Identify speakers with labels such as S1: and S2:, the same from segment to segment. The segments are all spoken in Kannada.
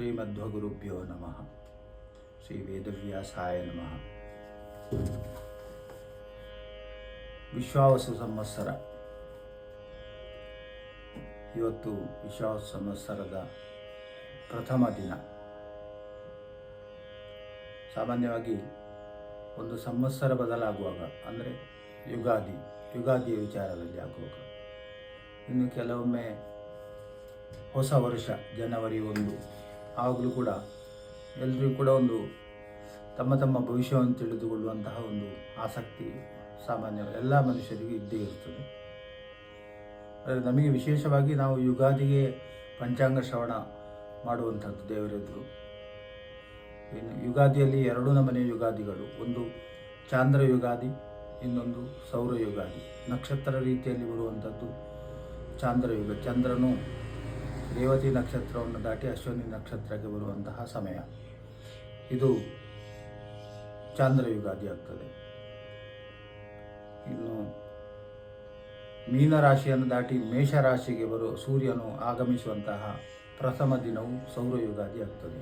S1: ಶ್ರೀಮಧ್ವಗುರುಭ್ಯೋ ನಮಃ. ಶ್ರೀ ವೇದವ್ಯಾಸಾಯ ನಮಃ. ವಿಶ್ವಾವಸು ಸಂವತ್ಸರ. ಇವತ್ತು ವಿಶ್ವಾವಸು ಸಂವತ್ಸರದ ಪ್ರಥಮ ದಿನ. ಸಾಮಾನ್ಯವಾಗಿ ಒಂದು ಸಂವತ್ಸರ ಬದಲಾಗುವಾಗ, ಅಂದರೆ ಯುಗಾದಿ, ಯುಗಾದಿಯ ವಿಚಾರದಲ್ಲಿ ಆಗುವಾಗ ಇನ್ನು ಕೆಲವೊಮ್ಮೆ ಹೊಸ ವರ್ಷ, ಜನವರಿ ಒಂದು ಆವಾಗಲೂ ಕೂಡ ಎಲ್ಲರಿಗೂ ಕೂಡ ಒಂದು ತಮ್ಮ ತಮ್ಮ ಭವಿಷ್ಯವನ್ನು ತಿಳಿದುಕೊಳ್ಳುವಂತಹ ಒಂದು ಆಸಕ್ತಿ ಸಾಮಾನ್ಯ ಎಲ್ಲ ಮನುಷ್ಯರಿಗೂ ಇದ್ದೇ ಇರ್ತದೆ. ಆದರೆ ನಮಗೆ ವಿಶೇಷವಾಗಿ ನಾವು ಯುಗಾದಿಗೆ ಪಂಚಾಂಗ ಶ್ರವಣ ಮಾಡುವಂಥದ್ದು ದೇವರೆದುರು. ಇನ್ನು ಯುಗಾದಿಯಲ್ಲಿ ಎರಡು ನಮನೆ ಯುಗಾದಿಗಳು, ಒಂದು ಚಾಂದ್ರ ಯುಗಾದಿ, ಇನ್ನೊಂದು ಸೌರ ಯುಗಾದಿ. ನಕ್ಷತ್ರ ರೀತಿಯಲ್ಲಿ ಬರುವಂಥದ್ದು ಚಾಂದ್ರ ಯುಗ, ಚಂದ್ರನು ರೇವತಿ ನಕ್ಷತ್ರವನ್ನು ದಾಟಿ ಅಶ್ವಿನಿ ನಕ್ಷತ್ರಕ್ಕೆ ಬರುವಂತಹ ಸಮಯ. ಇದು ಚಾಂದ್ರ ಯುಗಾದಿ ಆಗ್ತದೆ. ಇನ್ನು ಮೀನರಾಶಿಯನ್ನು ದಾಟಿ ಮೇಷರಾಶಿಗೆ ಬರುವ ಸೂರ್ಯನು ಆಗಮಿಸುವಂತಹ ಪ್ರಥಮ ದಿನವು ಸೌರ ಯುಗಾದಿ ಆಗ್ತದೆ.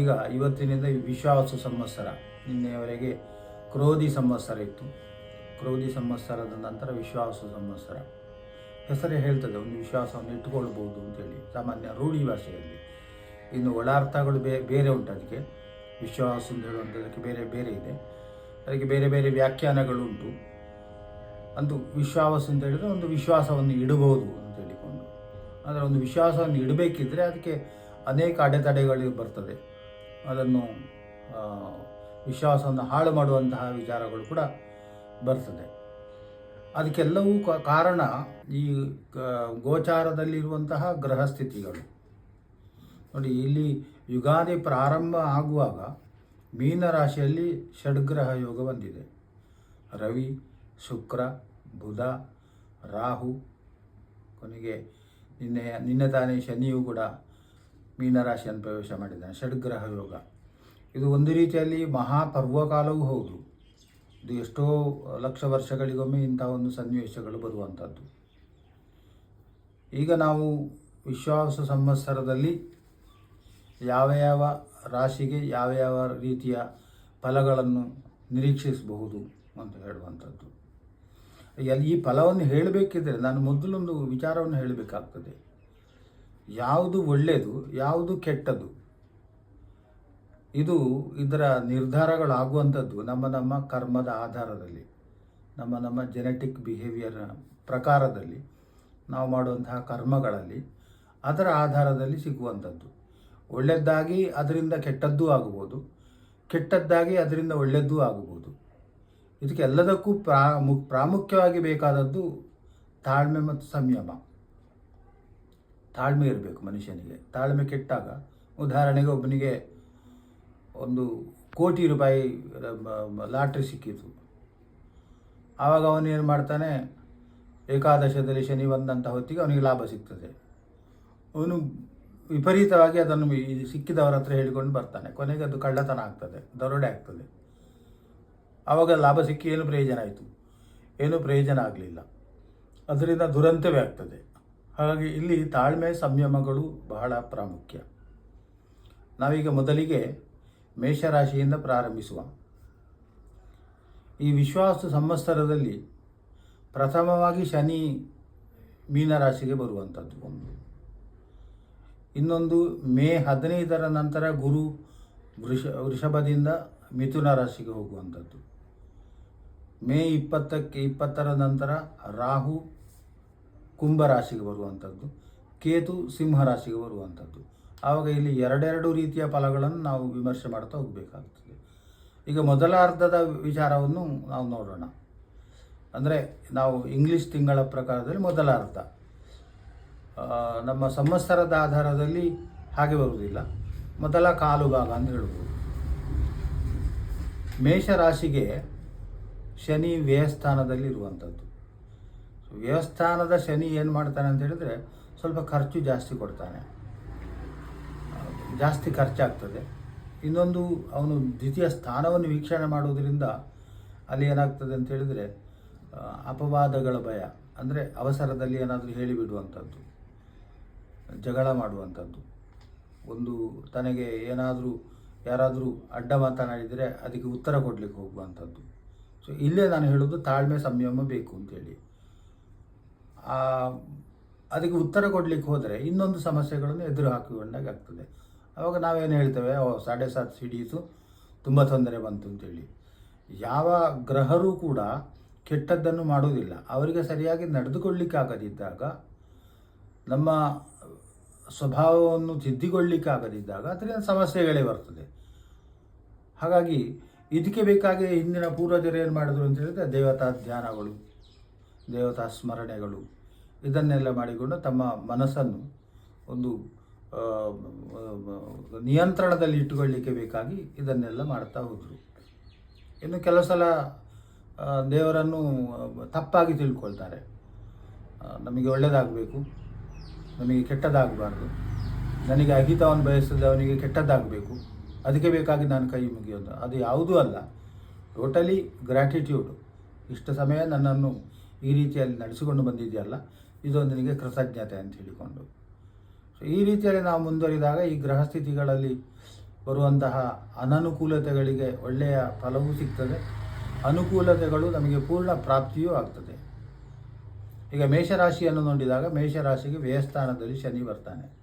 S1: ಈಗ ಇವತ್ತಿನಿಂದ ವಿಶ್ವಾಸ ಸಂವತ್ಸರ, ನಿನ್ನೆಯವರೆಗೆ ಕ್ರೋಧಿ ಸಂವತ್ಸರ ಇತ್ತು. ಕ್ರೋಧಿ ಸಂವತ್ಸರದ ನಂತರ ವಿಶ್ವಾಸ ಸಂವತ್ಸರ. ಹೆಸರೇ ಹೇಳ್ತದೆ, ಒಂದು ವಿಶ್ವಾಸವನ್ನು ಇಟ್ಟುಕೊಳ್ಬೋದು ಅಂತೇಳಿ, ಸಾಮಾನ್ಯ ರೂಢಿ ಭಾಷೆಯಲ್ಲಿ. ಇನ್ನು ಒಳಾರ್ಥಗಳು ಬೇರೆ ಉಂಟು ಅದಕ್ಕೆ. ವಿಶ್ವಾಸ ಅಂತ ಹೇಳುವಂಥದ್ದಕ್ಕೆ ಬೇರೆ ಬೇರೆ ಇದೆ. ಅದಕ್ಕೆ ಬೇರೆ ಬೇರೆ ವ್ಯಾಖ್ಯಾನಗಳು ಉಂಟು. ಒಂದು ವಿಶ್ವಾಸ ಅಂತ ಹೇಳಿದರೆ ಒಂದು ವಿಶ್ವಾಸವನ್ನು ಇಡಬಹುದು ಅಂತ ಹೇಳಿಕೊಂಡು. ಅಂದರೆ ಒಂದು ವಿಶ್ವಾಸವನ್ನು ಇಡಬೇಕಿದ್ರೆ ಅದಕ್ಕೆ ಅನೇಕ ಅಡೆತಡೆಗಳು ಬರ್ತದೆ. ಅದನ್ನು ವಿಶ್ವಾಸವನ್ನು ಹಾಳು ಮಾಡುವಂತಹ ವಿಚಾರಗಳು ಕೂಡ ಬರ್ತದೆ. ಅದಕ್ಕೆಲ್ಲವೂ ಕಾರಣ ಈ ಗೋಚಾರದಲ್ಲಿರುವಂತಹ ಗ್ರಹ ಸ್ಥಿತಿಗಳು ನೋಡಿ, ಇಲ್ಲಿ ಯುಗಾದಿ ಪ್ರಾರಂಭ ಆಗುವಾಗ ಮೀನರಾಶಿಯಲ್ಲಿ ಷಡ್ಗ್ರಹ ಯೋಗ ಬಂದಿದೆ. ರವಿ, ಶುಕ್ರ, ಬುಧ, ರಾಹು, ಕೊನೆಗೆ ನಿನ್ನೆ ನಿನ್ನೆ ತಾನೇ ಶನಿಯೂ ಕೂಡ ಮೀನರಾಶಿಯನ್ನು ಪ್ರವೇಶ ಮಾಡಿದ್ದಾನೆ, ಷಡ್ಗ್ರಹ ಯೋಗ. ಇದು ಒಂದು ರೀತಿಯಲ್ಲಿ ಮಹಾಪರ್ವಕಾಲವೂ ಹೌದು. ಇದು ಎಷ್ಟೋ ಲಕ್ಷ ವರ್ಷಗಳಿಗೊಮ್ಮೆ ಇಂಥ ಒಂದು ಸನ್ನಿವೇಶಗಳು ಬರುವಂಥದ್ದು. ಈಗ ನಾವು ವಿಶ್ವಾಸ ಸಂವತ್ಸರದಲ್ಲಿ ಯಾವ ಯಾವ ರಾಶಿಗೆ ಯಾವ ಯಾವ ರೀತಿಯ ಫಲಗಳನ್ನು ನಿರೀಕ್ಷಿಸಬಹುದು ಅಂತ ಹೇಳುವಂಥದ್ದು. ಎಲ್ಲಿ ಈ ಫಲವನ್ನು ಹೇಳಬೇಕಿದ್ರೆ ನಾನು ಮೊದಲೊಂದು ವಿಚಾರವನ್ನು ಹೇಳಬೇಕಾಗ್ತದೆ. ಯಾವುದು ಒಳ್ಳೆಯದು, ಯಾವುದು ಕೆಟ್ಟದ್ದು? ಇದು ಇದರ ನಿರ್ಧಾರಗಳಾಗುವಂಥದ್ದು ನಮ್ಮ ನಮ್ಮ ಕರ್ಮದ ಆಧಾರದಲ್ಲಿ, ನಮ್ಮ ನಮ್ಮ ಜೆನೆಟಿಕ್ ಬಿಹೇವಿಯರ್ ಪ್ರಕಾರದಲ್ಲಿ ನಾವು ಮಾಡುವಂತಹ ಕರ್ಮಗಳಲ್ಲಿ ಅದರ ಆಧಾರದಲ್ಲಿ ಸಿಗುವಂಥದ್ದು. ಒಳ್ಳೆಯದಾಗಿ ಅದರಿಂದ ಕೆಟ್ಟದ್ದೂ ಆಗಬಹುದು ಕೆಟ್ಟದ್ದಾಗಿ ಅದರಿಂದ ಒಳ್ಳೆಯದ್ದೂ ಆಗಬಹುದು ಇದಕ್ಕೆ ಎಲ್ಲದಕ್ಕೂ ಪ್ರಾ ಮು, ಪ್ರಾಮುಖ್ಯವಾಗಿ ಬೇಕಾದದ್ದು ತಾಳ್ಮೆ ಮತ್ತು ಸಂಯಮ. ತಾಳ್ಮೆ ಇರಬೇಕು ಮನುಷ್ಯನಿಗೆ. ತಾಳ್ಮೆ ಕೆಟ್ಟಾಗ, ಉದಾಹರಣೆಗೆ ಒಬ್ಬನಿಗೆ ಒಂದು ಕೋಟಿ ರೂಪಾಯಿ ಲಾಟ್ರಿ ಸಿಕ್ಕಿತು ಆವಾಗ ಅವನೇನು ಮಾಡ್ತಾನೆ, ಏಕಾದಶದಲ್ಲಿ ಶನಿ ಬಂದಂಥ ಹೊತ್ತಿಗೆ ಅವನಿಗೆ ಲಾಭ ಸಿಗ್ತದೆ. ಅವನು ವಿಪರೀತವಾಗಿ ಅದನ್ನು ಸಿಕ್ಕಿದವರ ಹತ್ರ ಹೇಳಿಕೊಂಡು ಬರ್ತಾನೆ. ಕೊನೆಗೆ ಅದು ಕಳ್ಳತನ ಆಗ್ತದೆ, ದರೋಡೆ ಆಗ್ತದೆ. ಆವಾಗ ಲಾಭ ಸಿಕ್ಕಿ ಏನು ಪ್ರಯೋಜನ ಆಯಿತು? ಏನೂ ಪ್ರಯೋಜನ ಆಗಲಿಲ್ಲ. ಅದರಿಂದ ದುರಂತವೇ ಆಗ್ತದೆ. ಹಾಗಾಗಿ ಇಲ್ಲಿ ತಾಳ್ಮೆ, ಸಂಯಮಗಳು ಬಹಳ ಪ್ರಾಮುಖ್ಯ. ನಾವೀಗ ಮೊದಲಿಗೆ ಮೇಷರಾಶಿಯಿಂದ ಪ್ರಾರಂಭಿಸುವ. ಈ ವಿಶ್ವಾಸ ಸಂವತ್ಸರದಲ್ಲಿ ಪ್ರಥಮವಾಗಿ ಶನಿ ಮೀನರಾಶಿಗೆ ಬರುವಂಥದ್ದು ಒಂದು. ಇನ್ನೊಂದು, ಮೇ ಹದಿನೈದರ ನಂತರ ಗುರು ವೃಷ, ವೃಷಭದಿಂದ ಮಿಥುನ ರಾಶಿಗೆ ಹೋಗುವಂಥದ್ದು. ಮೇ ಇಪ್ಪತ್ತಕ್ಕೆ ಇಪ್ಪತ್ತರ ನಂತರ ರಾಹು ಕುಂಭ ರಾಶಿಗೆ ಬರುವಂಥದ್ದು. ಕೇತು ಸಿಂಹ ರಾಶಿಗೆ ಬರುವಂಥದ್ದು. ಆವಾಗ ಇಲ್ಲಿ ಎರಡೆರಡು ರೀತಿಯ ಫಲಗಳನ್ನು ನಾವು ವಿಮರ್ಶೆ ಮಾಡ್ತಾ ಹೋಗಬೇಕಾಗ್ತದೆ. ಈಗ ಮೊದಲ ಅರ್ಧದ ವಿಚಾರವನ್ನು ನಾವು ನೋಡೋಣ. ಅಂದರೆ ನಾವು ಇಂಗ್ಲೀಷ್ ತಿಂಗಳ ಪ್ರಕಾರದಲ್ಲಿ ಮೊದಲ ಅರ್ಧ. ನಮ್ಮ ಸಂವತ್ಸರದ ಆಧಾರದಲ್ಲಿ ಹಾಗೆ ಬರುವುದಿಲ್ಲ. ಮೊದಲ ಕಾಲು ಭಾಗ ಅಂತ ಹೇಳ್ಬೋದು. ಮೇಷರಾಶಿಗೆ ಶನಿ ವ್ಯಯಸ್ಥಾನದಲ್ಲಿ ಇರುವಂಥದ್ದು. ವ್ಯವಸ್ಥಾನದ ಶನಿ ಏನು ಮಾಡ್ತಾನೆ ಅಂತ ಹೇಳಿದರೆ ಸ್ವಲ್ಪ ಖರ್ಚು ಜಾಸ್ತಿ ಕೊಡ್ತಾನೆ. ಜಾಸ್ತಿ ಖರ್ಚಾಗ್ತದೆ. ಇನ್ನೊಂದು ಅವನು ದ್ವಿತೀಯ ಸ್ಥಾನವನ್ನು ವೀಕ್ಷಣೆ ಮಾಡುವುದರಿಂದ ಅಲ್ಲಿ ಏನಾಗ್ತದೆ ಅಂತ ಹೇಳಿದರೆ ಅಪವಾದಗಳ ಭಯ, ಅಂದರೆ ಅವಸರದಲ್ಲಿ ಏನಾದರೂ ಹೇಳಿಬಿಡುವಂಥದ್ದು, ಜಗಳ ಮಾಡುವಂಥದ್ದು. ಒಂದು ತನಗೆ ಏನಾದರೂ, ಯಾರಾದರೂ ಅಡ್ಡ ಮಾತನಾಡಿದರೆ ಅದಕ್ಕೆ ಉತ್ತರ ಕೊಡಲಿಕ್ಕೆ ಹೋಗುವಂಥದ್ದು. ಸೊ ಇಲ್ಲೇ ನಾನು ಹೇಳೋದು ತಾಳ್ಮೆ, ಸಂಯಮ ಬೇಕು ಅಂತೇಳಿ ಅದಕ್ಕೆ ಉತ್ತರ ಕೊಡಲಿಕ್ಕೆ ಹೋದರೆ ಇನ್ನೊಂದು ಸಮಸ್ಯೆಗಳನ್ನು ಎದುರು ಹಾಕಿಕೊಂಡಾಗ ಆಗ್ತದೆ ಆವಾಗ ನಾವೇನು ಹೇಳ್ತೇವೆ, ಓ, ಸಾಡೆ ಸಾತ್ ಸಿಡೀಸು ತುಂಬ ತೊಂದರೆ ಬಂತು ಅಂತೇಳಿ. ಯಾವ ಗ್ರಹರೂ ಕೂಡ ಕೆಟ್ಟದ್ದನ್ನು ಮಾಡುವುದಿಲ್ಲ. ಅವರಿಗೆ ಸರಿಯಾಗಿ ನಡೆದುಕೊಳ್ಳಿಕ್ಕಾಗದಿದ್ದಾಗ, ನಮ್ಮ ಸ್ವಭಾವವನ್ನು ತಿದ್ದಿಕೊಳ್ಳಿಕ್ಕಾಗದಿದ್ದಾಗ ಅದರಿಂದ ಸಮಸ್ಯೆಗಳೇ ಬರ್ತದೆ. ಹಾಗಾಗಿ ಇದಕ್ಕೆ ಬೇಕಾಗಿ ಹಿಂದಿನ ಪೂರ್ವಜರು ಏನು ಮಾಡಿದ್ರು ಅಂತ ಹೇಳಿದ್ರೆ, ದೇವತಾ ಧ್ಯಾನಗಳು, ದೇವತಾ ಸ್ಮರಣೆಗಳು, ಇದನ್ನೆಲ್ಲ ಮಾಡಿಕೊಂಡು ತಮ್ಮ ಮನಸ್ಸನ್ನು ಒಂದು ನಿಯಂತ್ರಣದಲ್ಲಿ ಇಟ್ಟುಕೊಳ್ಳಿಕ್ಕೆ ಬೇಕಾಗಿ ಇದನ್ನೆಲ್ಲ ಮಾಡ್ತಾ ಹೋದರು. ಇನ್ನು ಕೆಲವು ಸಲ ದೇವರನ್ನು ತಪ್ಪಾಗಿ ತಿಳ್ಕೊಳ್ತಾರೆ. ನಮಗೆ ಒಳ್ಳೆಯದಾಗಬೇಕು ನಮಗೆ ಕೆಟ್ಟದಾಗಬಾರ್ದು, ನನಗೆ ಅಹಿತವನ್ನು ಬಯಸಿದ ಅವನಿಗೆ ಕೆಟ್ಟದ್ದಾಗಬೇಕು, ಅದಕ್ಕೆ ಬೇಕಾಗಿ ನಾನು ಕೈ ಮುಗಿಯೋದು. ಅದು ಯಾವುದೂ ಅಲ್ಲ, ಟೋಟಲಿ ಗ್ರ್ಯಾಟಿಟ್ಯೂಡು ಇಷ್ಟು ಸಮಯ ನನ್ನನ್ನು ಈ ರೀತಿಯಲ್ಲಿ ನಡೆಸಿಕೊಂಡು ಬಂದಿದೆಯಲ್ಲ ಇದೊಂದು ನನಗೆ ಕೃತಜ್ಞತೆ ಅಂತ ಹೇಳಿಕೊಂಡು. ಈ ರೀತಿಯಲ್ಲಿ ನಾವು ಮುಂದುವರಿದಾಗ ಈ ಗ್ರಹ ಸ್ಥಿತಿಗಳಲ್ಲಿ ಬರುವಂತಹ ಅನನುಕೂಲತೆಗಳಿಗೆ ಒಳ್ಳೆಯ ಫಲವೂ ಸಿಗ್ತದೆ. ಅನುಕೂಲತೆಗಳು ನಮಗೆ ಪೂರ್ಣ ಪ್ರಾಪ್ತಿಯೂ ಆಗ್ತದೆ. ಈಗ ಮೇಷರಾಶಿಯನ್ನು ನೋಡಿದಾಗ ಮೇಷರಾಶಿಗೆ ವ್ಯಯಸ್ಥಾನದಲ್ಲಿ ಶನಿ ಬರ್ತಾನೆ.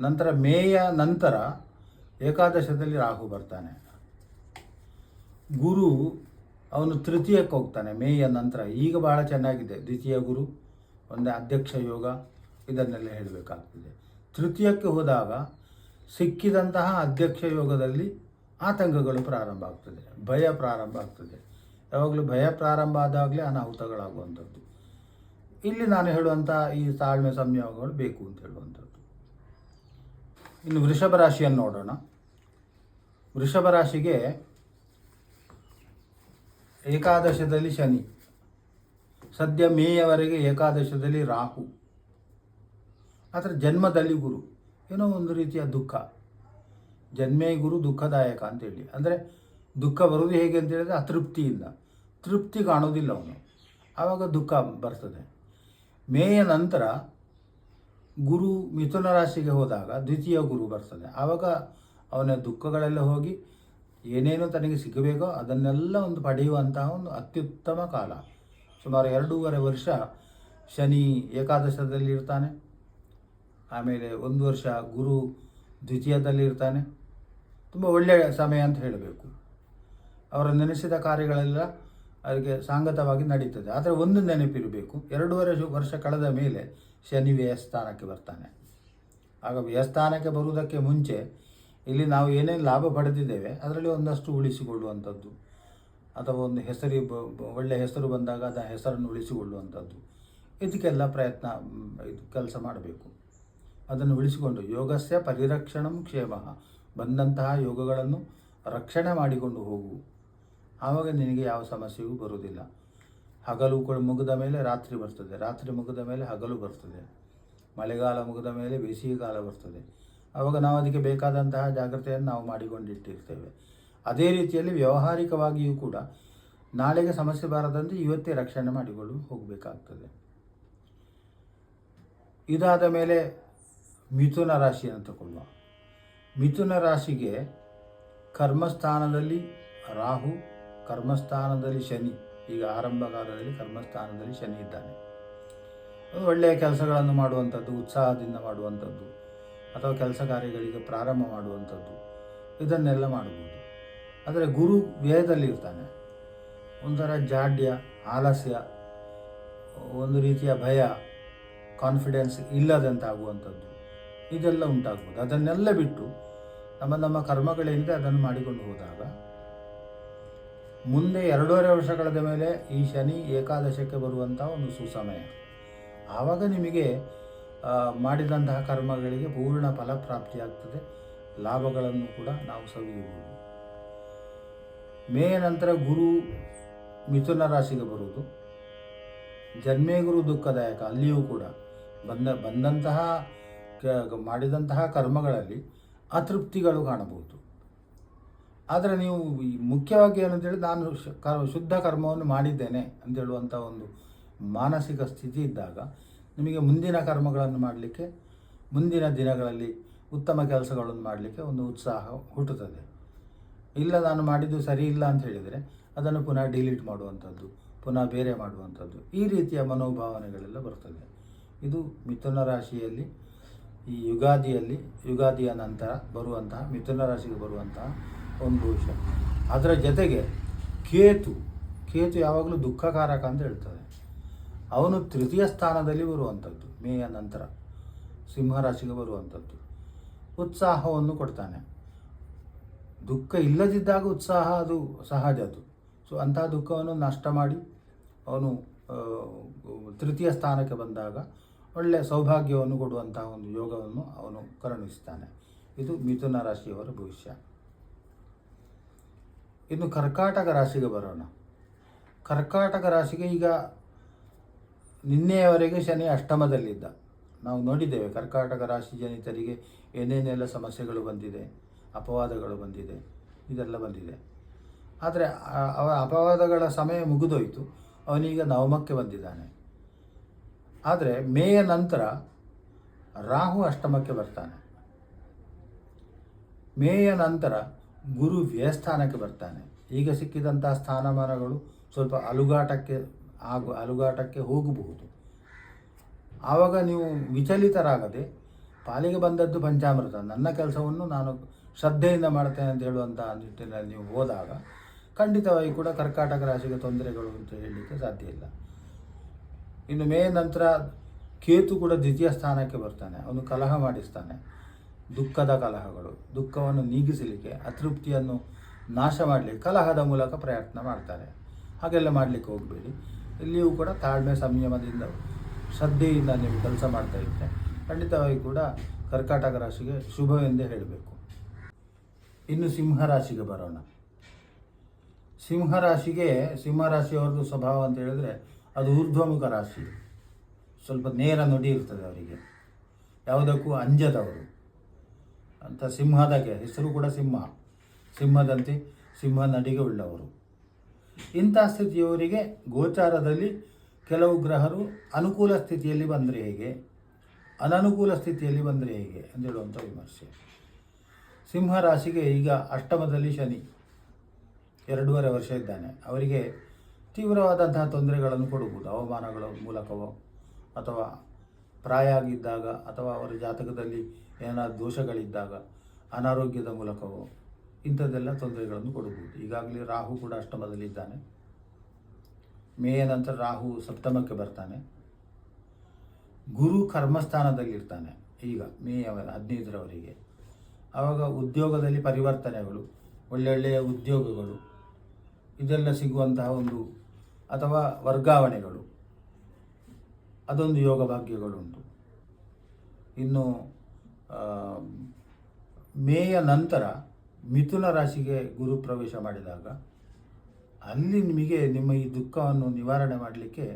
S1: ನಂತರ ಮೇಯ ನಂತರ ಏಕಾದಶದಲ್ಲಿ ರಾಹು ಬರ್ತಾನೆ. ಗುರು ಅವನು ತೃತೀಯಕ್ಕೆ ಹೋಗ್ತಾನೆ. ಮೇಯ ನಂತರ ಈಗ ಬಹಳ ಚೆನ್ನಾಗಿದೆ. ದ್ವಿತೀಯ ಗುರು, ಒಂದೇ ಅಧ್ಯಕ್ಷ ಯೋಗ. ಇದನ್ನೆಲ್ಲ ಹೇಳಬೇಕಾಗ್ತದೆ. ತೃತೀಯಕ್ಕೆ ಹೋದಾಗ ಸಿಕ್ಕಿದಂತಹ ಅಧ್ಯಕ್ಷ ಯೋಗದಲ್ಲಿ ಆತಂಕಗಳು ಪ್ರಾರಂಭ ಆಗ್ತದೆ. ಭಯ ಪ್ರಾರಂಭ ಆಗ್ತದೆ. ಯಾವಾಗಲೂ ಭಯ ಪ್ರಾರಂಭ ಆದಾಗಲೇ ಅನಾಹುತಗಳಾಗುವಂಥದ್ದು. ಇಲ್ಲಿ ನಾನು ಹೇಳುವಂಥ ಈ ತಾಳ್ಮೆ ಸಂಯೋಗಗಳು ಬೇಕು ಅಂತ ಹೇಳುವಂಥದ್ದು. ಇನ್ನು ವೃಷಭ ರಾಶಿಯನ್ನು ನೋಡೋಣ. ವೃಷಭ ರಾಶಿಗೆ ಏಕಾದಶದಲ್ಲಿ ಶನಿ. ಸದ್ಯ ಮೇಯವರೆಗೆ ಏಕಾದಶದಲ್ಲಿ ರಾಹು. ಆದರೆ ಜನ್ಮದಲ್ಲಿ ಗುರು. ಏನೋ ಒಂದು ರೀತಿಯ ದುಃಖ. ಜನ್ಮೇ ಗುರು, ದುಃಖದಾಯಕ ಅಂತೇಳಿ ಅಂದರೆ ದುಃಖ ಬರೋದು ಹೇಗೆ ಅಂತ ಹೇಳಿದ್ರೆ ಅತೃಪ್ತಿಯಿಂದ. ತೃಪ್ತಿ ಕಾಣೋದಿಲ್ಲ ಅವನು. ಆವಾಗ ದುಃಖ ಬರ್ತದೆ. ಮೇಯ ನಂತರ ಗುರು ಮಿಥುನ ರಾಶಿಗೆ ಹೋದಾಗ ದ್ವಿತೀಯ ಗುರು ಬರ್ತದೆ. ಆವಾಗ ಅವನ ದುಃಖಗಳೆಲ್ಲ ಹೋಗಿ ಏನೇನು ತನಗೆ ಸಿಗಬೇಕೋ ಅದನ್ನೆಲ್ಲ ಒಂದು ಪಡೆಯುವಂತಹ ಒಂದು ಅತ್ಯುತ್ತಮ ಕಾಲ. ಸುಮಾರು ಎರಡೂವರೆ ವರ್ಷ ಶನಿ ಏಕಾದಶದಲ್ಲಿ ಇರ್ತಾನೆ ಆಮೇಲೆ ಒಂದು ವರ್ಷ ಗುರು ದ್ವಿತೀಯದಲ್ಲಿ ಇರ್ತಾನೆ. ತುಂಬ ಒಳ್ಳೆಯ ಸಮಯ ಅಂತ ಹೇಳಬೇಕು. ಅವರ ನೆನೆಸಿದ ಕಾರ್ಯಗಳೆಲ್ಲ ಅವರಿಗೆ ಸಾಂಗತವಾಗಿ ನಡೀತದೆ. ಆದರೆ ಒಂದು ನೆನಪಿರಬೇಕು. ಎರಡೂವರೆ ವರ್ಷ ಕಳೆದ ಮೇಲೆ ಶನಿ ವ್ಯಯಸ್ಥಾನಕ್ಕೆ ಬರ್ತಾನೆ. ಆಗ ವ್ಯಯಸ್ಥಾನಕ್ಕೆ ಬರುವುದಕ್ಕೆ ಮುಂಚೆ ಇಲ್ಲಿ ನಾವು ಏನೇನು ಲಾಭ ಪಡೆದಿದ್ದೇವೆ, ಅದರಲ್ಲಿ ಒಂದಷ್ಟು ಉಳಿಸಿಕೊಳ್ಳುವಂಥದ್ದು. ಅಥವಾ ಒಂದು ಹೆಸರಿ ಒಳ್ಳೆಯ ಹೆಸರು ಬಂದಾಗ ಅದರ ಹೆಸರನ್ನು ಉಳಿಸಿಕೊಳ್ಳುವಂಥದ್ದು. ಇದಕ್ಕೆಲ್ಲ ಪ್ರಯತ್ನ, ಇದು ಕೆಲಸ ಮಾಡಬೇಕು. ಅದನ್ನು ಉಳಿಸಿಕೊಂಡು ಯೋಗಸ್ಯ ಪರಿರಕ್ಷಣಂ ಕ್ಷೇಮ. ಬಂದಂತಹ ಯೋಗಗಳನ್ನು ರಕ್ಷಣೆ ಮಾಡಿಕೊಂಡು ಹೋಗು. ಆವಾಗ ನಿನಗೆ ಯಾವ ಸಮಸ್ಯೆಯೂ ಬರುವುದಿಲ್ಲ. ಹಗಲು ಕೂಡ ಮುಗಿದ ಮೇಲೆ ರಾತ್ರಿ ಬರ್ತದೆ. ರಾತ್ರಿ ಮುಗಿದ ಮೇಲೆ ಹಗಲು ಬರ್ತದೆ. ಮಳೆಗಾಲ ಮುಗಿದ ಮೇಲೆ ಬೇಸಿಗೆಗಾಲ ಬರ್ತದೆ. ಆವಾಗ ನಾವು ಅದಕ್ಕೆ ಬೇಕಾದಂತಹ ಜಾಗ್ರತೆಯನ್ನು ನಾವು ಮಾಡಿಕೊಂಡಿಟ್ಟಿರ್ತೇವೆ. ಅದೇ ರೀತಿಯಲ್ಲಿ ವ್ಯಾವಹಾರಿಕವಾಗಿಯೂ ಕೂಡ ನಾಳೆಗೆ ಸಮಸ್ಯೆ ಬಾರದಂತೆ ಇವತ್ತೇ ರಕ್ಷಣೆ ಮಾಡಿಕೊಂಡು ಹೋಗಬೇಕಾಗ್ತದೆ. ಇದಾದ ಮೇಲೆ ಮಿಥುನ ರಾಶಿಯನ್ನು ತಗೊಳ್ಳುವ ಮಿಥುನ ರಾಶಿಗೆ ಕರ್ಮಸ್ಥಾನದಲ್ಲಿ ರಾಹು, ಕರ್ಮಸ್ಥಾನದಲ್ಲಿ ಶನಿ, ಈಗ ಆರಂಭ ಕಾಲದಲ್ಲಿ ಕರ್ಮಸ್ಥಾನದಲ್ಲಿ ಶನಿ ಇದ್ದಾನೆ. ಒಳ್ಳೆಯ ಕೆಲಸಗಳನ್ನು ಮಾಡುವಂಥದ್ದು, ಉತ್ಸಾಹದಿಂದ ಮಾಡುವಂಥದ್ದು, ಅಥವಾ ಕೆಲಸ ಕಾರ್ಯಗಳಿಗೆ ಪ್ರಾರಂಭ ಮಾಡುವಂಥದ್ದು, ಇದನ್ನೆಲ್ಲ ಮಾಡಬಹುದು ಆದರೆ ಗುರು ವ್ಯಯದಲ್ಲಿ ಇರ್ತಾನೆ. ಒಂಥರ ಜಾಡ್ಯ, ಆಲಸ್ಯ, ಒಂದು ರೀತಿಯ ಭಯ ಕಾನ್ಫಿಡೆನ್ಸ್ ಇಲ್ಲದಂತಾಗುವಂಥದ್ದು. ಇದೆಲ್ಲ ಉಂಟಾಗ್ಬೋದು. ಅದನ್ನೆಲ್ಲ ಬಿಟ್ಟು ನಮ್ಮ ನಮ್ಮ ಕರ್ಮಗಳೇನಿದೆ ಅದನ್ನು ಮಾಡಿಕೊಂಡು ಹೋದಾಗ ಮುಂದೆ ಎರಡೂವರೆ ವರ್ಷಗಳದ ಮೇಲೆ ಈ ಶನಿ ಏಕಾದಶಕ್ಕೆ ಬರುವಂಥ ಒಂದು ಸುಸಮಯ. ಆವಾಗ ನಿಮಗೆ ಮಾಡಿದಂತಹ ಕರ್ಮಗಳಿಗೆ ಪೂರ್ಣ ಫಲಪ್ರಾಪ್ತಿಯಾಗ್ತದೆ ಲಾಭಗಳನ್ನು ಕೂಡ ನಾವು ಸವಿಯಬಹುದು. ಮೇ ನಂತರ ಗುರು ಮಿಥುನ ರಾಶಿಗೆ ಬರುವುದು. ಜನ್ಮೇ ಗುರು ದುಃಖದಾಯಕ, ಅಲ್ಲಿಯೂ ಕೂಡ ಬಂದ ಬಂದಂತಹ ಮಾಡಿದಂತಹ ಕರ್ಮಗಳಲ್ಲಿ ಅತೃಪ್ತಿಗಳು ಕಾಣಬಹುದು. ಆದರೆ ನೀವು ಮುಖ್ಯವಾಗಿ ಏನಂತೇಳಿ ನಾನು ಶುದ್ಧ ಕರ್ಮವನ್ನು ಮಾಡಿದ್ದೇನೆ ಅಂತ ಹೇಳುವಂಥ ಒಂದು ಮಾನಸಿಕ ಸ್ಥಿತಿ ಇದ್ದಾಗ ನಿಮಗೆ ಮುಂದಿನ ಕರ್ಮಗಳನ್ನು ಮಾಡಲಿಕ್ಕೆ, ಮುಂದಿನ ದಿನಗಳಲ್ಲಿ ಉತ್ತಮ ಕೆಲಸಗಳನ್ನು ಮಾಡಲಿಕ್ಕೆ ಒಂದು ಉತ್ಸಾಹ ಹುಟ್ಟುತ್ತದೆ. ಇಲ್ಲ ನಾನು ಮಾಡಿದ್ದು ಸರಿ ಇಲ್ಲ ಅಂತ ಹೇಳಿದರೆ ಅದನ್ನು ಪುನಃ ಡಿಲೀಟ್ ಮಾಡುವಂಥದ್ದು, ಪುನಃ ಬೇರೆ ಮಾಡುವಂಥದ್ದು ಈ ರೀತಿಯ ಮನೋಭಾವನೆಗಳೆಲ್ಲ ಬರ್ತದೆ. ಇದು ಮಿಥುನ ರಾಶಿಯಲ್ಲಿ ಈ ಯುಗಾದಿಯಲ್ಲಿ, ಯುಗಾದಿಯ ನಂತರ ಬರುವಂತಹ, ಮಿಥುನ ರಾಶಿಗೆ ಬರುವಂತಹ ಒಂದು ದೋಷ. ಅದರ ಜೊತೆಗೆ ಕೇತು ಕೇತು ಯಾವಾಗಲೂ ದುಃಖಕಾರಕ ಅಂತ ಹೇಳ್ತದೆ ಅವನು ತೃತೀಯ ಸ್ಥಾನದಲ್ಲಿ ಬರುವಂಥದ್ದು ಮೇಯ ನಂತರ ಸಿಂಹರಾಶಿಗೆ ಬರುವಂಥದ್ದು ಉತ್ಸಾಹವನ್ನು ಕೊಡ್ತಾನೆ. ದುಃಖ ಇಲ್ಲದಿದ್ದಾಗ ಉತ್ಸಾಹ ಅದು ಸಹಜ ಅದು. ಸೊ ಅಂತಹ ದುಃಖವನ್ನು ನಷ್ಟ ಮಾಡಿ ಅವನು ತೃತೀಯ ಸ್ಥಾನಕ್ಕೆ ಬಂದಾಗ ಒಳ್ಳೆಯ ಸೌಭಾಗ್ಯವನ್ನು ಕೊಡುವಂತಹ ಒಂದು ಯೋಗವನ್ನು ಅವನು ಕರುಣಿಸ್ತಾನೆ. ಇದು ಮಿಥುನ ರಾಶಿಯವರ ಭವಿಷ್ಯ. ಇನ್ನು ಕರ್ಕಾಟಕ ರಾಶಿಗೆ ಬರೋಣ. ಕರ್ಕಾಟಕ ರಾಶಿಗೆ ಈಗ ನಿನ್ನೆಯವರೆಗೆ ಶನಿ ಅಷ್ಟಮದಲ್ಲಿದ್ದ. ನಾವು ನೋಡಿದ್ದೇವೆ ಕರ್ಕಾಟಕ ರಾಶಿ ಜನಿತರಿಗೆ ಏನೇನೆಲ್ಲ ಸಮಸ್ಯೆಗಳು ಬಂದಿದೆ, ಅಪವಾದಗಳು ಬಂದಿದೆ, ಇದೆಲ್ಲ ಬಂದಿದೆ. ಆದರೆ ಅವರ ಅವ ಅಪವಾದಗಳ ಸಮಯ ಮುಗಿದೋಯಿತು. ಅವನೀಗ ನವಮಕ್ಕೆ ಬಂದಿದ್ದಾನೆ. ಆದರೆ ಮೇಯ ನಂತರ ರಾಹು ಅಷ್ಟಮಕ್ಕೆ ಬರ್ತಾನೆ. ಮೇಯ ನಂತರ ಗುರು ವ್ಯಯಸ್ಥಾನಕ್ಕೆ ಬರ್ತಾನೆ. ಈಗ ಸಿಕ್ಕಿದಂಥ ಸ್ಥಾನಮಾನಗಳು ಸ್ವಲ್ಪ ಅಲುಗಾಟಕ್ಕೆ ಆಗು ಅಲುಗಾಟಕ್ಕೆ ಹೋಗಬಹುದು. ಆವಾಗ ನೀವು ವಿಚಲಿತರಾಗದೆ ಪಾಲಿಗೆ ಬಂದದ್ದು ಪಂಚಾಮೃತ. ನನ್ನ ಕೆಲಸವನ್ನು ನಾನು ಶ್ರದ್ಧೆಯಿಂದ ಮಾಡ್ತೇನೆ ಅಂತ ಹೇಳುವಂಥ ನಿಟ್ಟಿನಲ್ಲಿ ನೀವು ಹೋದಾಗ ಖಂಡಿತವಾಗಿ ಕೂಡ ಕರ್ಕಾಟಕ ರಾಶಿಗೆ ತೊಂದರೆಗಳು ಅಂತ ಹೇಳಲಿಕ್ಕೆ ಸಾಧ್ಯ ಇಲ್ಲ. ಇನ್ನು ಮೇ ನಂತರ ಕೇತು ಕೂಡ ದ್ವಿತೀಯ ಸ್ಥಾನಕ್ಕೆ ಬರ್ತಾನೆ. ಅವನು ಕಲಹ ಮಾಡಿಸ್ತಾನೆ. ದುಃಖದ ಕಲಹಗಳು, ದುಃಖವನ್ನು ನೀಗಿಸಲಿಕ್ಕೆ, ಅತೃಪ್ತಿಯನ್ನು ನಾಶ ಮಾಡಲಿಕ್ಕೆ, ಕಲಹದ ಮೂಲಕ ಪ್ರಯತ್ನ ಮಾಡ್ತಾರೆ ಹಾಗೆಲ್ಲ ಮಾಡಲಿಕ್ಕೆ ಹೋಗಬೇಡಿ. ಇಲ್ಲಿಯೂ ಕೂಡ ತಾಳ್ಮೆ, ಸಂಯಮದಿಂದ, ಶ್ರದ್ಧೆಯಿಂದ ನೀವು ಕೆಲಸ ಮಾಡ್ತಾ ಇದ್ದರೆ ಖಂಡಿತವಾಗಿ ಕೂಡ ಕರ್ಕಾಟಕ ರಾಶಿಗೆ ಶುಭವೆಂದೇ ಹೇಳಬೇಕು. ಇನ್ನು ಸಿಂಹರಾಶಿಗೆ ಬರೋಣ. ಸಿಂಹರಾಶಿಗೆ ಸಿಂಹರಾಶಿಯವ್ರದ್ದು ಸ್ವಭಾವ ಅಂತ ಹೇಳಿದ್ರೆ ಅದು ಊರ್ಧ್ವಮುಖ ರಾಶಿ. ಸ್ವಲ್ಪ ನೇರ ನುಡಿ ಇರ್ತದೆ ಅವರಿಗೆ. ಯಾವುದಕ್ಕೂ ಅಂಜದವರು. ಅಂತ ಸಿಂಹದಗೆ, ಹೆಸರು ಕೂಡ ಸಿಂಹ. ಸಿಂಹದಂತೆ ಸಿಂಹ ನಡಿಗೆ ಉಳ್ಳವರು. ಇಂಥ ಸ್ಥಿತಿಯವರಿಗೆ ಗೋಚಾರದಲ್ಲಿ ಕೆಲವು ಗ್ರಹರು ಅನುಕೂಲ ಸ್ಥಿತಿಯಲ್ಲಿ ಬಂದರೆ ಹೇಗೆ? ಅನನುಕೂಲ ಸ್ಥಿತಿಯಲ್ಲಿ ಬಂದರೆ ಹೇಗೆ? ಅಂತ ಹೇಳುವಂಥ ವಿಮರ್ಶೆ. ಸಿಂಹ ರಾಶಿಗೆ ಈಗ ಅಷ್ಟಮದಲ್ಲಿ ಶನಿ. ಎರಡೂವರೆ ವರ್ಷ ಇದ್ದಾನೆ. ಅವರಿಗೆ ತೀವ್ರವಾದಂತಹ ತೊಂದರೆಗಳನ್ನು ಕೊಡಬಹುದು. ಅವಮಾನಗಳ ಮೂಲಕವೋ ಅಥವಾ ಪ್ರಾಯ ಆಗಿದ್ದಾಗ ಅಥವಾ ಅವರ ಜಾತಕದಲ್ಲಿ ಏನಾದ್ರು ದೋಷಗಳಿದ್ದಾಗ, ಅನಾರೋಗ್ಯದ ಮೂಲಕವೋ ಇಂಥದ್ದೆಲ್ಲ ತೊಂದರೆಗಳನ್ನು ಕೊಡಬಹುದು. ಈಗಾಗಲೇ ರಾಹು ಕೂಡ ಅಷ್ಟಮದಲ್ಲಿದ್ದಾನೆ. ಮೇ ನಂತರ ರಾಹು ಸಪ್ತಮಕ್ಕೆ ಬರ್ತಾನೆ. ಗುರು ಕರ್ಮಸ್ಥಾನದಲ್ಲಿರ್ತಾನೆ. ಈಗ ಮೇ ಹದಿನೈದರವರೆಗೆ. ಆವಾಗ ಉದ್ಯೋಗದಲ್ಲಿ ಪರಿವರ್ತನೆಗಳು, ಒಳ್ಳೊಳ್ಳೆಯ ಉದ್ಯೋಗಗಳು, ಇದೆಲ್ಲ ಸಿಗುವಂತಹ ಒಂದು ಅಥವಾ ವರ್ಗಾವಣೆಗಳು. ಅದೊಂದು ಯೋಗ ಭಾಗ್ಯಗಳುಂಟು. ಇನ್ನು ಮೇಯ ನಂತರ ಮಿಥುನ ರಾಶಿಗೆ ಗುರು ಪ್ರವೇಶ ಮಾಡಿದಾಗ, ಅಲ್ಲಿ ನಿಮಗೆ ನಿಮ್ಮ ಈ ದುಃಖವನ್ನು ನಿವಾರಣೆ ಮಾಡಲಿಕ್ಕೆ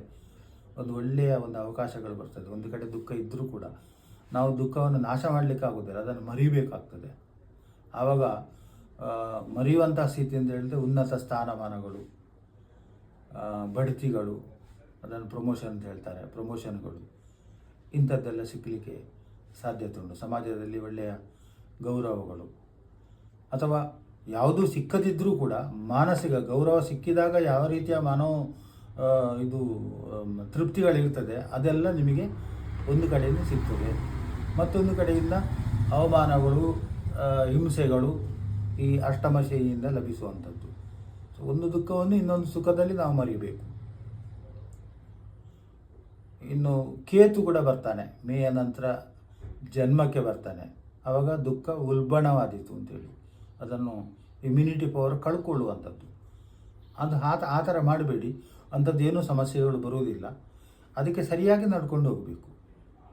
S1: ಒಂದು ಒಳ್ಳೆಯ ಒಂದು ಅವಕಾಶಗಳು ಬರ್ತದೆ. ಒಂದು ಕಡೆ ದುಃಖ ಇದ್ದರೂ ಕೂಡ ನಾವು ದುಃಖವನ್ನು ನಾಶ ಮಾಡಲಿಕ್ಕೆ ಆಗೋದಿಲ್ಲ. ಅದನ್ನು ಮರಿಬೇಕಾಗ್ತದೆ. ಆವಾಗ ಮರೆಯುವಂಥ ಸ್ಥಿತಿ ಅಂತ ಹೇಳಿದ್ರೆ ಉನ್ನತ ಸ್ಥಾನಮಾನಗಳು. ಬಡ್ತಿಗಳು, ಅದನ್ನು ಪ್ರಮೋಷನ್ ಅಂತ ಹೇಳ್ತಾರೆ ಪ್ರಮೋಷನ್ಗಳು ಇಂಥದ್ದೆಲ್ಲ ಸಿಕ್ಕಲಿಕ್ಕೆ ಸಾಧ್ಯತೆ ಉಂಟು. ಸಮಾಜದಲ್ಲಿ ಒಳ್ಳೆಯ ಗೌರವಗಳು. ಅಥವಾ ಯಾವುದೂ ಸಿಕ್ಕದಿದ್ದರೂ ಕೂಡ ಮಾನಸಿಕ ಗೌರವ ಸಿಕ್ಕಿದಾಗ ಯಾವ ರೀತಿಯ ಮಾನವ ಇದು ತೃಪ್ತಿಗಳಿರ್ತದೆ, ಅದೆಲ್ಲ ನಿಮಗೆ ಒಂದು ಕಡೆಯಿಂದ ಸಿಗ್ತದೆ. ಮತ್ತೊಂದು ಕಡೆಯಿಂದ ಅವಮಾನಗಳು ಹಿಂಸೆಗಳು ಈ ಅಷ್ಟಮಶೆಯಿಂದ ಲಭಿಸುವಂಥದ್ದು. ಒಂದು ದುಃಖವನ್ನು ಇನ್ನೊಂದು ಸುಖದಲ್ಲಿ ನಾವು ಮರಿಬೇಕು. ಇನ್ನು ಕೇತು ಕೂಡ ಬರ್ತಾನೆ. ಮೇಯ ನಂತರ ಜನ್ಮಕ್ಕೆ ಬರ್ತಾನೆ. ಆವಾಗ ದುಃಖ ಉಲ್ಬಣವಾದೀತು ಅಂತೇಳಿ. ಅದನ್ನು ಇಮ್ಯುನಿಟಿ ಪವರ್ ಕಳ್ಕೊಳ್ಳುವಂಥದ್ದು. ಅದು ಆ ಆ ಥರ ಮಾಡಬೇಡಿ. ಅಂಥದ್ದೇನೂ ಸಮಸ್ಯೆಗಳು ಬರುವುದಿಲ್ಲ. ಅದಕ್ಕೆ ಸರಿಯಾಗಿ ನಡ್ಕೊಂಡು ಹೋಗಬೇಕು.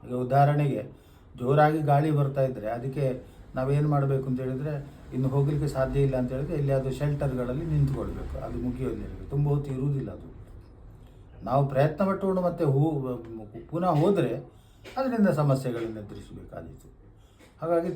S1: ಈಗ ಉದಾಹರಣೆಗೆ ಜೋರಾಗಿ ಗಾಳಿ ಬರ್ತಾ ಇದ್ದರೆ ಅದಕ್ಕೆ ನಾವೇನು ಮಾಡಬೇಕು ಅಂತ ಹೇಳಿದರೆ ಇನ್ನು ಹೋಗಲಿಕ್ಕೆ ಸಾಧ್ಯ ಇಲ್ಲ ಅಂತ ಹೇಳಿದ್ರೆ ಇಲ್ಲಿ ಅದು ಶೆಲ್ಟರ್ಗಳಲ್ಲಿ ನಿಂತ್ಕೊಳ್ಬೇಕು. ಅದು ಮುಗಿಯೋದಿಲ್ಲ ತುಂಬ ಹೊತ್ತು ಇರುವುದಿಲ್ಲ ಅದು. ನಾವು ಪ್ರಯತ್ನ ಪಟ್ಟುಕೊಂಡು ಮತ್ತೆ ಹೂ, ಪುನಃ ಹೋದರೆ ಅದರಿಂದ ಸಮಸ್ಯೆಗಳನ್ನು ಎದುರಿಸಬೇಕಾದೀತು. ಹಾಗಾಗಿ